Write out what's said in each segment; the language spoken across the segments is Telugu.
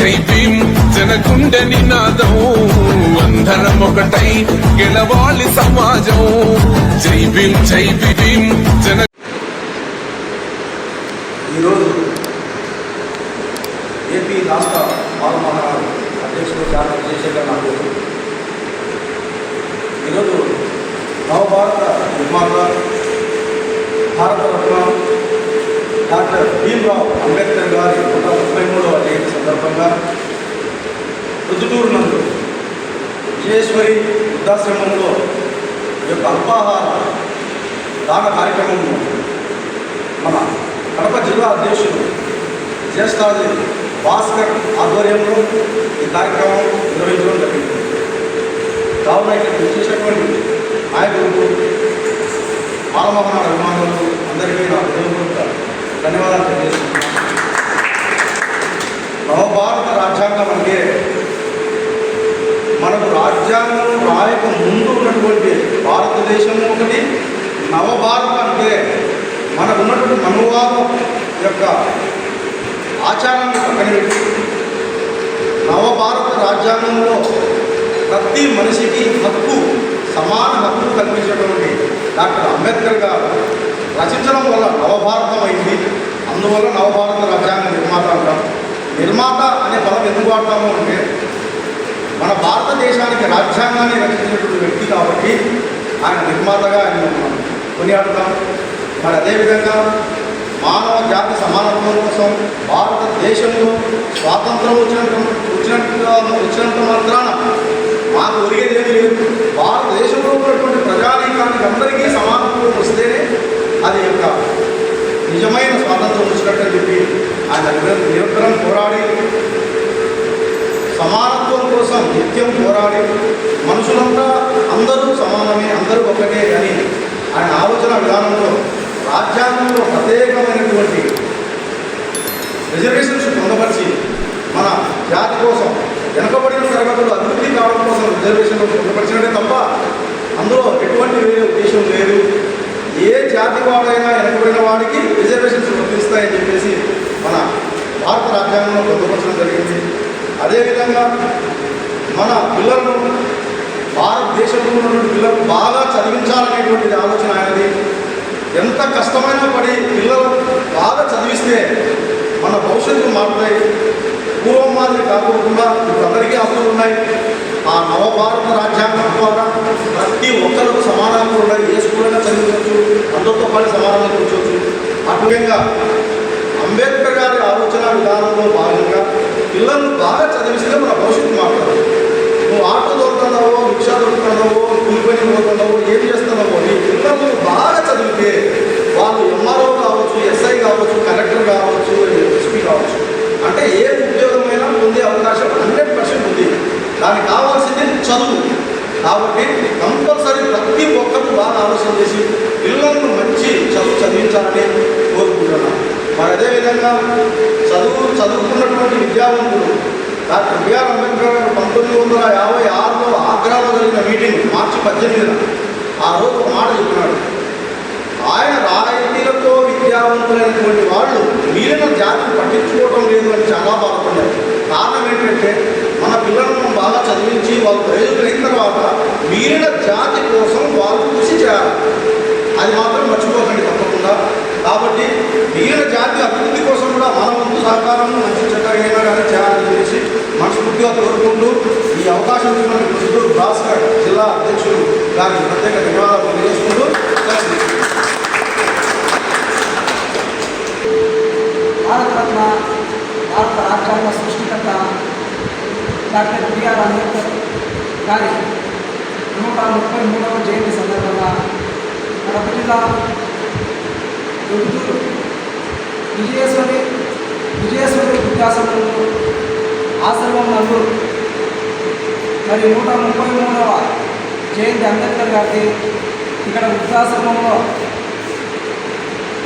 జై భీం జనగుండె నినాదం అందరం ఒకటై గెలవాలి సమాజం. జై భీం జై భీం జన ఈరోజు ఏపీ రాష్ట్ర బాలమహారాజు అధ్యక్షుడు డాక్టర్ విజయశేఖర్ నాకు ఈరోజు నవభారత నిర్మాత భారతరత్న డాక్టర్ భీమ్రావు అంబేద్కర్ గారి నూట ముప్పై మూడవ సందర్భంగా రుజుటూరు నందు విజయేశ్వరి వృద్ధాశ్రమంలో యొక్క అల్పాహార దాన కార్యక్రమం మన కడప జిల్లా అధ్యక్షుడు జ్యేష్ఠాది భాస్కర్ ఆధ్వర్యంలో ఈ కార్యక్రమం నిర్వహించడం జరిగింది. కావున ఇక్కడ వచ్చేసినటువంటి నాయకులకు బాలమోహన్ అభిమానులకు అందరికీ నా హృదయపూర్వక ధన్యవాదాలు తెలియజేస్తున్నాను. భారత రాజ్యాంగం అంటే మనకు రాజ్యాంగం రాయక ముందు ఉన్నటువంటి భారతదేశం ఒకటి నవభారత అంటే మనకు ఉన్నటువంటి మనువాదం యొక్క ఆచారాన్ని పక్కన నవభారత రాజ్యాంగంలో ప్రతి మనిషికి హక్కు సమాన హక్కు కల్పించినటువంటి డాక్టర్ అంబేద్కర్ గారు రచించడం వల్ల నవభారతం అయింది. అందువల్ల నవభారత రాజ్యాంగ నిర్మాత అంటారు. నిర్మాత అనే పదం ఎందుకు వాడతాము అంటే మన భారతదేశానికి రాజ్యాంగాన్ని రచించినటువంటి వ్యక్తి కాబట్టి ఆయన నిర్మాతగా ఆయన మనం కొనియాడుతాం. మరి అదేవిధంగా మానవ జాతి సమానత్వం కోసం భారతదేశంలో స్వాతంత్రం వచ్చినంత వచ్చినట్టుగా వచ్చినంత మాత్రాన మాకు ఒరిగేది లేదు. భారతదేశంలో ఉన్నటువంటి ప్రజా అందరికీ సమానత్వం వస్తేనే అది యొక్క నిజమైన స్వాతంత్రం వచ్చినట్టు అని చెప్పి ఆయన నిర- నిరంతరం పోరాడి సమానత్వం కోసం నిత్యం పోరాడి మనుషులంతా అందరూ సమానమే అందరూ ఒకటే అని ఆయన ఆలోచన విధానంలో రాజ్యాంగంలో ప్రత్యేకమైనటువంటి రిజర్వేషన్స్ పొందపరిచి మన జాతి కోసం వెనుకబడిన తరగతులు అభివృద్ధి కావడం కోసం రిజర్వేషన్లు పొందపరిచినట్టే తప్ప అందులో ఎటువంటి వేరే ఉద్దేశం లేదు. ఏ జాతి వాడైనా వెనుకబడిన వాడికి రిజర్వేషన్స్ వర్తిస్తాయని చెప్పేసి మన భారత రాజ్యాంగంలో పొందపరచడం జరిగింది. అదేవిధంగా మన పిల్లలను భారతదేశంలో ఉన్నటువంటి పిల్లలు బాగా చదివించాలనేటువంటిది ఆలోచన ఆయనది. ఎంత కష్టమైనా పడి పిల్లలు బాగా చదివిస్తే మన భవిష్యత్తు మారుతాయి. పూర్వం మాదిరి కాకుండా అందరికీ హక్కులు ఉన్నాయి. ఆ నవభారత రాజ్యాంగం ద్వారా ప్రతి ఒక్కరికి సమానాలు ఉన్నాయి. ఏ స్కూల్ చదివించవచ్చు అందరితో పాటు సమానంగా కూర్చోవచ్చు. అటువిధంగా అంబేద్కర్ గారి ఆలోచన విధానంలో భాగంగా పిల్లలను బాగా చదివిస్తే మన భవిష్యత్తు మారుతుంది నువ్వు ఆట దొరుకుతున్నావో రిక్షా దొరుకుతున్నావో కూలిపోయి పోతున్నావో ఏం చేస్తున్నావో నీ పిల్లలు బాగా చదివితే వాళ్ళు ఎంఆర్ఓ కావచ్చు ఎస్ఐ కావచ్చు కలెక్టర్ కావచ్చు ఎస్పీ కావచ్చు. అంటే ఏ ఉద్యోగమైనా పొందే అవకాశం హండ్రెడ్ పర్సెంట్ ఉంది. దానికి కావాల్సింది చదువు. కాబట్టి కంపల్సరీ ప్రతి ఒక్కరు బాగా ఆలోచన చేసి పిల్లలను మంచి చదువు చదివించాలని కోరుకుంటున్నాను. మరి అదేవిధంగా చదువు చదువుకున్నటువంటి విద్యావంతులు డాక్టర్ బిఆర్ అంబేద్కర్ గారు పంతొమ్మిది వందల యాభై ఆరులో జరిగిన మీటింగ్ మార్చి పద్దెనిమిదిన. ఆ రోజు ఒక మాట చెప్పినాడు. ఆయన రాయితీలతో విద్యావంతులైనటువంటి వాళ్ళు మిగిలిన జాతిని పట్టించుకోవడం లేదు అని చాలా బాధపడ్డారు. కారణం ఏంటంటే మన పిల్లలను మనం బాగా చదివించి వాళ్ళు ప్రయోజకులైన తర్వాత మీరిన జాతి కోసం వాళ్ళు కృషి చేయాలి. అది మాత్రం మర్చిపోకండి తప్పకుండా. కాబట్టి మీరిన జాతి అభివృద్ధి కోసం కూడా మన ముందు సహకారం మంచి చెడ్డగా కానీ చేయాలని చెప్పేసి మనస్ఫూర్తిగా కోరుకుంటూ ఈ అవకాశం ఇచ్చినటువంటి కృష్ణూరు అధ్యక్షులు గారికి ప్రత్యేక ధన్యవాదాలు తెలియజేసుకుంటూ సెలవు. భారతరత్న భారత రాజ్యాంగ సృష్టికర్త డాక్టర్ బిఆర్ అంబేద్కర్ గారి నూట ముప్పై మూడవ జయంతి సందర్భంగా కడప జిల్లా రుద్దురు విజయేశ్వరి విజయేశ్వరి విద్యాసంలో ఆశ్రమం నందు మరి నూట ముప్పై మూడవ జయంతి అంబేద్కర్ గారికి ఇక్కడ వృద్ధాశ్రమంలో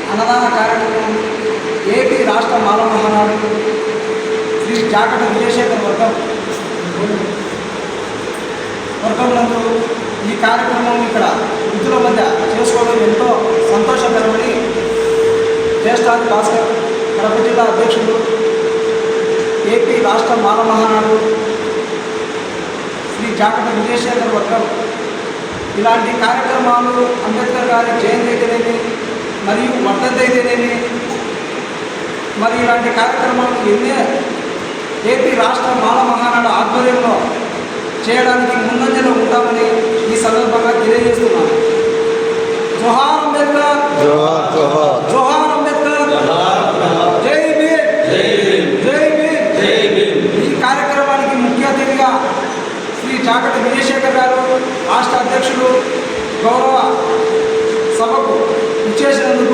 అన్నదాన కార్యక్రమం ఏపీ రాష్ట్ర మానవ మహానాడు శ్రీ జాకట విజయశేఖర్ వర్గం వర్గం నందు ఈ కార్యక్రమం ఇక్కడ వృద్ధుల మధ్య చేసుకోవడం ఎంతో సంతోషకరమని జ్యేష్ఠాది భాస్కర్ కడప జిల్లా అధ్యక్షుడు ఏపీ రాష్ట్ర మాల మహానాడు శ్రీ జాకట విజయశేఖర్ వర్గం ఇలాంటి కార్యక్రమాలు అంబేద్కర్ గారి జయంతి అయితేనేమి మరియు వర్ధంతి అయితేనేమి మరి ఇలాంటి కార్యక్రమాలు ఎన్నే ఏపీ రాష్ట్ర బాల మహానాడు ఆధ్వర్యంలో చేయడానికి ముందంజలో ఉంటామని ఈ సందర్భంగా తెలియజేస్తున్నాను. జోహార్ అంబేద్కర్ జోహార్ జోహార్ జోహార్ అంబేద్కర్ జై భీమ్ జై భీమ్ ఈ కార్యక్రమానికి ముఖ్య అతిథిగా శ్రీ చంద్రశేఖర్ గారు రాష్ట్ర అధ్యక్షులు గౌరవ సభకు ఇచ్చేసినందుకు